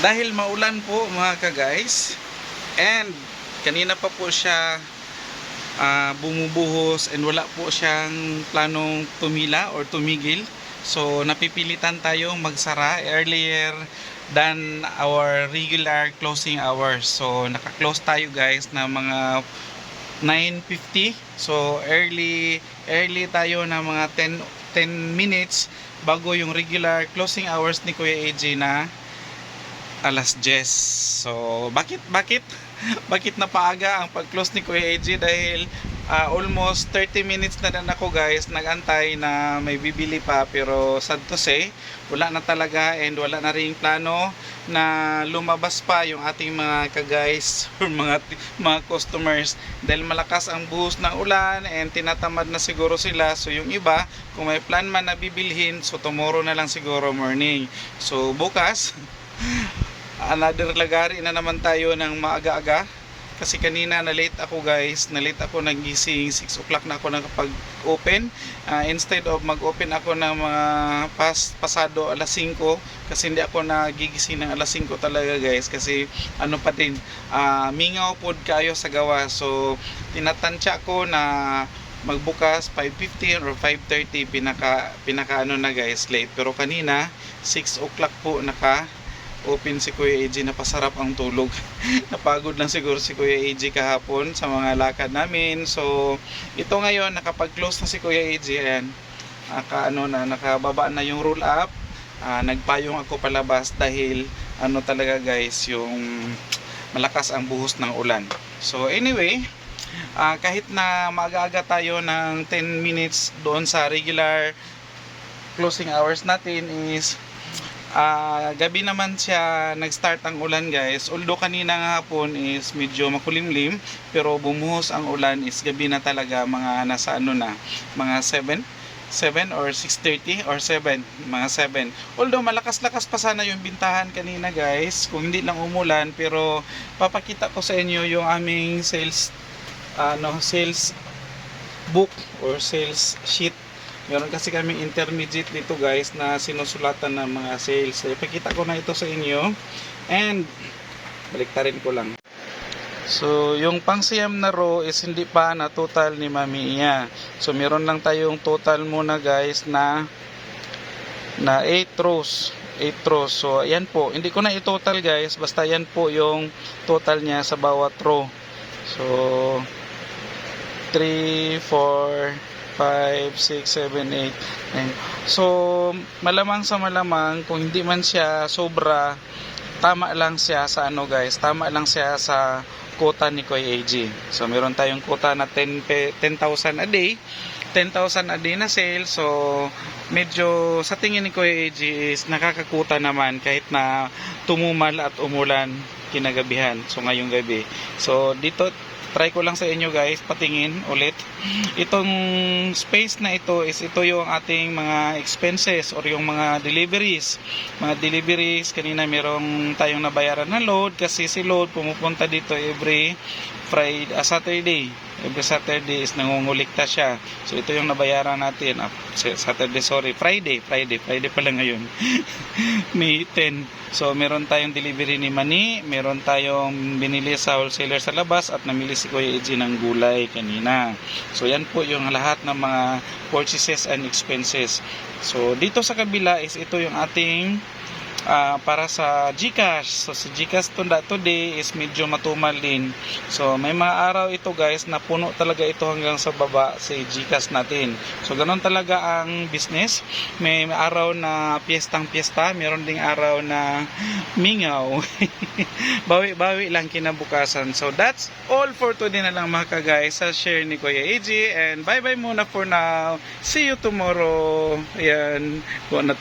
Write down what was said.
Dahil maulan po mga ka-guys. And kanina pa po siya ah, bumubuhos and wala po siyang planong tumila or tumigil. So napipilitan tayong magsara earlier than our regular closing hours. So naka-close tayo guys na mga 9.50. So early early tayo na mga 10 10 minutes bago yung regular closing hours ni Kuya AJ na alas 10. So bakit bakit? Bakit napaaga ang pag-close ni Kuya AJ dahil ah, almost 30 minutes na rin ako guys nagantay na may bibili pa. Pero sad to say wala na talaga and wala na rin plano na lumabas pa yung ating mga ka-guys or mga mga customers. Dahil malakas ang buhos ng ulan and tinatamad na siguro sila. So yung iba kung may plan man na bibilhin so tomorrow na lang siguro morning. So bukas another lagari na naman tayo ng maaga-aga. Kasi kanina na late ako guys. Na late ako nagising. 6 o'clock na ako nakapag-open. Ah, instead of mag-open ako ng mga pas pasado alas 5 kasi hindi ako nagigising ng alas 5 talaga guys. Kasi ano pa din ah, mingaw pod kayo sa gawa. So tinatansya ko na magbukas 5.15 or 5.30 pinaka pinaka ano na guys late. Pero kanina 6 o'clock po naka open si Kuya AJ na pasarap ang tulog. Napagod lang siguro si Kuya AJ kahapon sa mga lakad namin. So ito ngayon nakapag-close na si Kuya AJ ayan. Naka ano na nakababa na yung roll up Ah, nagpayong ako palabas dahil ano talaga guys yung malakas ang buhos ng ulan. So anyway ah, kahit na maaga-aga tayo ng 10 minutes doon sa regular closing hours natin is Ah, gabi naman siya nag-start ang ulan guys. Although kanina nga hapon is medyo makulimlim, pero bumuhos ang ulan is gabi na talaga mga nasa ano na, mga 7 7 or 6.30 or 7 mga 7 although malakas-lakas pa sana yung bintahan kanina guys kung hindi lang umulan pero papakita ko sa inyo yung aming sales ano sales book or sales sheet Meron kasi kami intermediate dito guys na sinusulatan ng mga sales. So, ipakita ko na ito sa inyo. And, baliktarin ko lang. So, yung pangsiyam na row is hindi pa na total ni Mami Iya. So, meron lang tayong total muna guys na na 8 rows. 8 rows. So, ayan po. Hindi ko na i-total guys. Basta yan po yung total niya sa bawat row. So, 3, 4, 5, 6, 7, 8, 9. So, malamang sa malamang, kung hindi man siya sobra, tama lang siya sa ano guys, tama lang siya sa quota ni Kuya AG. So, meron tayong quota na 10 pe- 10,000 a day. 10,000 a day na sale. So, medyo sa tingin ni Kuya AG is nakakakuta naman kahit na tumumal at umulan kinagabihan. So, ngayong gabi. So, dito try ko lang sa inyo guys patingin ulit. Itong space na ito is ito yung ating mga expenses or yung mga deliveries. Mga deliveries kanina merong tayong nabayaran na load kasi si load pumupunta dito every Friday, ah, Saturday every Saturday is nangungulikta siya so ito yung nabayaran natin ah, Saturday sorry Friday Friday Friday pala ngayon May 10 So, meron tayong delivery ni Mani, meron tayong binili sa wholesaler sa labas at namili si Kuya Eji ng gulay kanina. So, yan po yung lahat ng mga purchases and expenses. So, dito sa kabila is ito yung ating ah, para sa GCash. So, sa GCash tunda today is medyo matumal din. So, may mga araw ito guys na puno talaga ito hanggang sa baba sa GCash natin. So, ganun talaga ang business. May araw na piyestang piyesta, meron ding araw na mingaw. Bawi-bawi lang kinabukasan. So, that's all for today na lang mga ka-guys sa share ni Kuya AG. And bye-bye muna for now. See you tomorrow. Ayan. Kuha na.